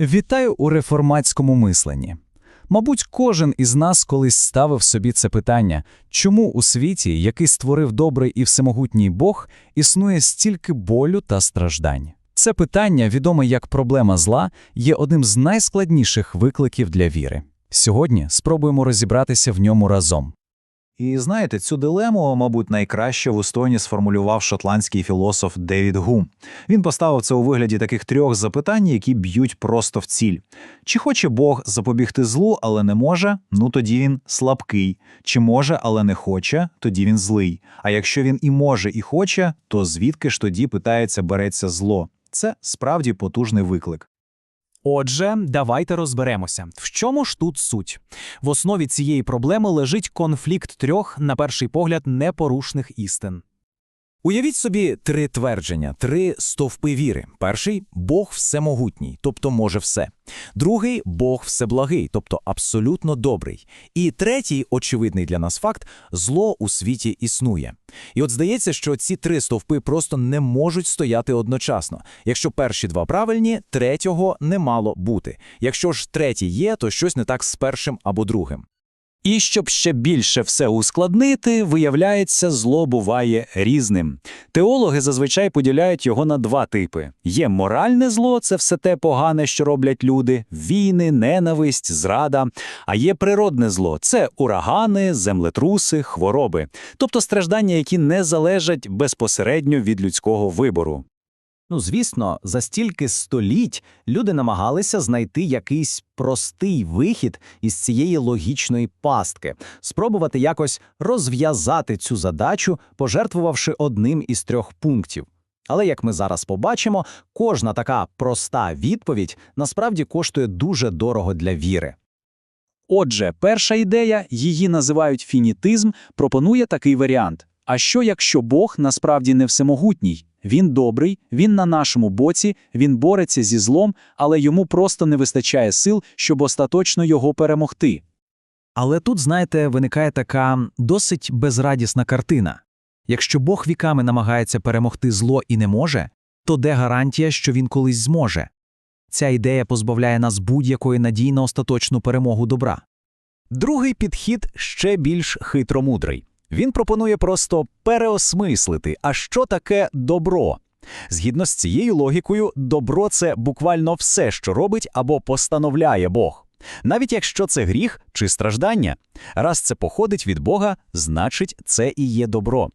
Вітаю у реформатському мисленні. Мабуть, кожен із нас колись ставив собі це питання, чому у світі, який створив добрий і всемогутній Бог, існує стільки болю та страждань. Це питання, відоме як проблема зла, є одним з найскладніших викликів для віри. Сьогодні спробуємо розібратися в ньому разом. І знаєте, цю дилему, мабуть, найкраще в Устоні сформулював шотландський філософ Девід Гум. Він поставив це у вигляді таких трьох запитань, які б'ють просто в ціль. Чи хоче Бог запобігти злу, але не може? Ну тоді він слабкий. Чи може, але не хоче, тоді він злий. А якщо він і може, і хоче, то звідки ж тоді питається береться зло? Це справді потужний виклик. Отже, давайте розберемося, в чому ж тут суть. В основі цієї проблеми лежить конфлікт трьох, на перший погляд, непорушних істин. Уявіть собі три твердження, три стовпи віри. Перший Бог всемогутній, тобто може все. Другий Бог всеблагий, тобто абсолютно добрий. І третій, очевидний для нас факт, зло у світі існує. І от здається, що ці три стовпи просто не можуть стояти одночасно. Якщо перші два правильні, третього не мало бути. Якщо ж третій є, то щось не так з першим або другим. І щоб ще більше все ускладнити, виявляється, зло буває різним. Теологи зазвичай поділяють його на два типи: є моральне зло це все те погане, що роблять люди, війни, ненависть, зрада. А є природне зло це урагани, землетруси, хвороби, тобто страждання, які не залежать безпосередньо від людського вибору. Ну, звісно, за стільки століть люди намагалися знайти якийсь простий вихід із цієї логічної пастки, спробувати якось розв'язати цю задачу, пожертвувавши одним із трьох пунктів. Але як ми зараз побачимо, кожна така проста відповідь насправді коштує дуже дорого для віри. Отже, перша ідея, її називають фінітизм, пропонує такий варіант. А що якщо Бог насправді не всемогутній? Він добрий, він на нашому боці, він бореться зі злом, але йому просто не вистачає сил, щоб остаточно його перемогти. Але тут, знаєте, виникає така досить безрадісна картина. Якщо Бог віками намагається перемогти зло і не може, то де гарантія, що він колись зможе? Ця ідея позбавляє нас будь-якої надії на остаточну перемогу добра. Другий підхід ще більш хитромудрий. Він пропонує просто переосмислити, а що таке добро. Згідно з цією логікою, добро це буквально все, що робить або постановляє Бог. Навіть якщо це гріх чи страждання. Раз це походить від Бога, значить це і є добро.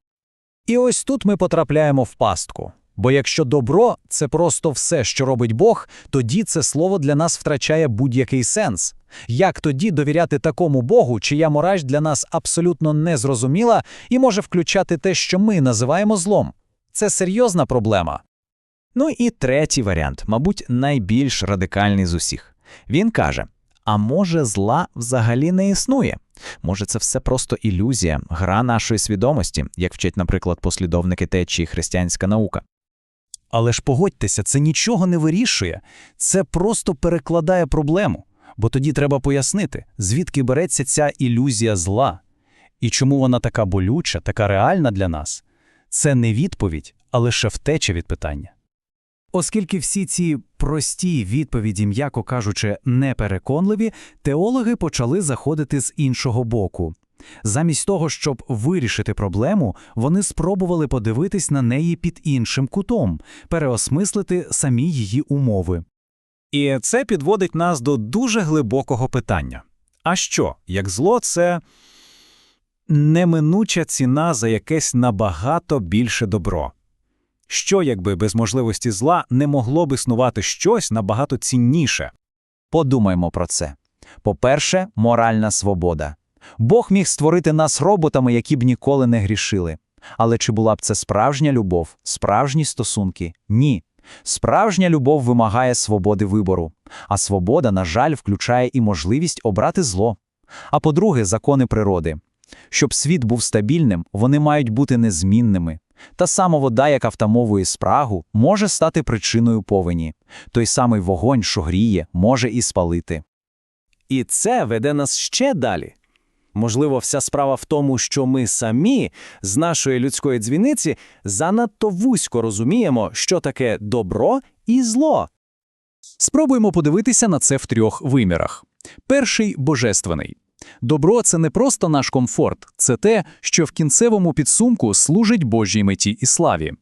І ось тут ми потрапляємо в пастку. Бо якщо добро це просто все, що робить Бог, тоді це слово для нас втрачає будь-який сенс. Як тоді довіряти такому Богу, чия мораль для нас абсолютно незрозуміла і може включати те, що ми називаємо злом? Це серйозна проблема. Ну і третій варіант, мабуть, найбільш радикальний з усіх. Він каже: а може, зла взагалі не існує? Може, це все просто ілюзія, гра нашої свідомості, як вчать, наприклад, послідовники течії християнська наука. Але ж погодьтеся, це нічого не вирішує, це просто перекладає проблему. Бо тоді треба пояснити, звідки береться ця ілюзія зла, і чому вона така болюча, така реальна для нас. Це не відповідь, а лише втеча від питання. Оскільки всі ці прості відповіді, м'яко кажучи, непереконливі, теологи почали заходити з іншого боку. Замість того, щоб вирішити проблему, вони спробували подивитись на неї під іншим кутом, переосмислити самі її умови. І це підводить нас до дуже глибокого питання. А що, як зло це неминуча ціна за якесь набагато більше добро? Що, якби без можливості зла не могло б існувати щось набагато цінніше? Подумаймо про це. По-перше, моральна свобода. Бог міг створити нас роботами, які б ніколи не грішили. Але чи була б це справжня любов, справжні стосунки? Ні. Справжня любов вимагає свободи вибору, а свобода, на жаль, включає і можливість обрати зло. А по-друге, закони природи. Щоб світ був стабільним, вони мають бути незмінними. Та сама вода, яка втамовує спрагу, може стати причиною повені. Той самий вогонь, що гріє, може і спалити. І це веде нас ще далі. Можливо, вся справа в тому, що ми самі з нашої людської дзвіниці занадто вузько розуміємо, що таке добро і зло. Спробуємо подивитися на це в трьох вимірах. Перший – божественний. Добро – це не просто наш комфорт, це те, що в кінцевому підсумку служить Божій меті і славі.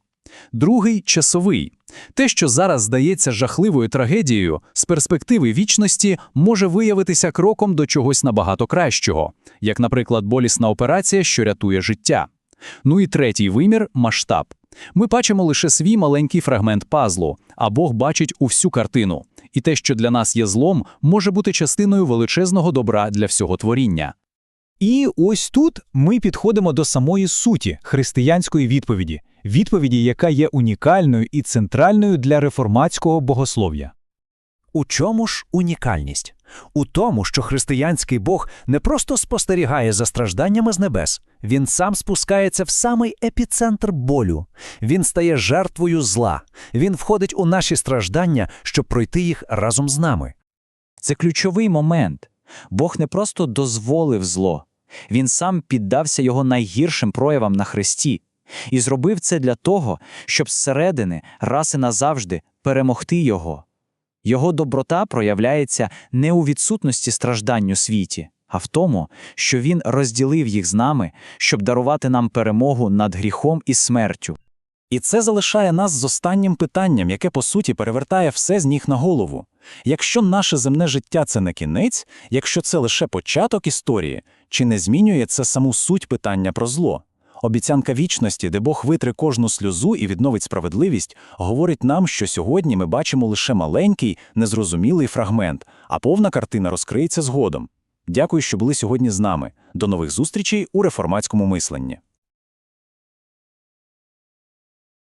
Другий – часовий. Те, що зараз здається жахливою трагедією, з перспективи вічності може виявитися кроком до чогось набагато кращого, як, наприклад, болісна операція, що рятує життя. Ну і третій вимір – масштаб. Ми бачимо лише свій маленький фрагмент пазлу, а Бог бачить усю картину. І те, що для нас є злом, може бути частиною величезного добра для всього творіння. І ось тут ми підходимо до самої суті християнської відповіді, відповіді, яка є унікальною і центральною для реформатського богослов'я. У чому ж унікальність? У тому, що християнський Бог не просто спостерігає за стражданнями з небес, він сам спускається в самий епіцентр болю. Він стає жертвою зла. Він входить у наші страждання, щоб пройти їх разом з нами. Це ключовий момент. Бог не просто дозволив зло, він сам піддався його найгіршим проявам на хресті і зробив це для того, щоб зсередини раз і назавжди перемогти його. Його доброта проявляється не у відсутності страждань у світі, а в тому, що він розділив їх з нами, щоб дарувати нам перемогу над гріхом і смертю. І це залишає нас з останнім питанням, яке по суті перевертає все з ніг на голову. Якщо наше земне життя це не кінець, якщо це лише початок історії, чи не змінює це саму суть питання про зло? Обіцянка вічності, де Бог витре кожну сльозу і відновить справедливість, говорить нам, що сьогодні ми бачимо лише маленький, незрозумілий фрагмент, а повна картина розкриється згодом. Дякую, що були сьогодні з нами. До нових зустрічей у реформатському мисленні.